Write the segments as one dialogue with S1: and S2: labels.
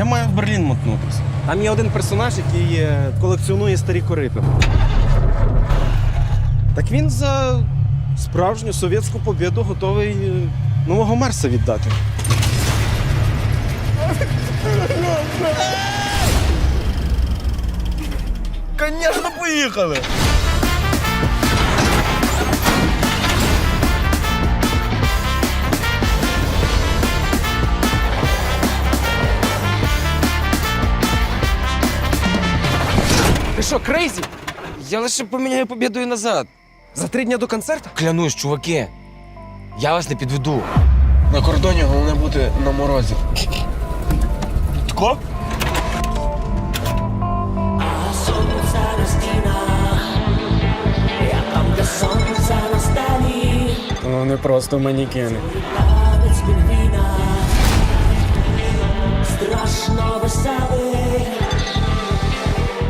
S1: Я маю в Берлін мотнутися.
S2: Там є один персонаж, який е, колекціонує старі корити. Так він за справжню совєтську побіду готовий е, нового Марса віддати.
S1: Звісно, поїхали!
S3: Ти що, крейзі? Я лише поміняю побідою назад.
S2: За три дні до концерту?
S3: Клянусь, чуваки. Я вас не підведу.
S4: На кордоні головне бути на морозі.
S1: Тако?
S2: Ну не просто манікени.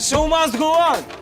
S3: Show must go on!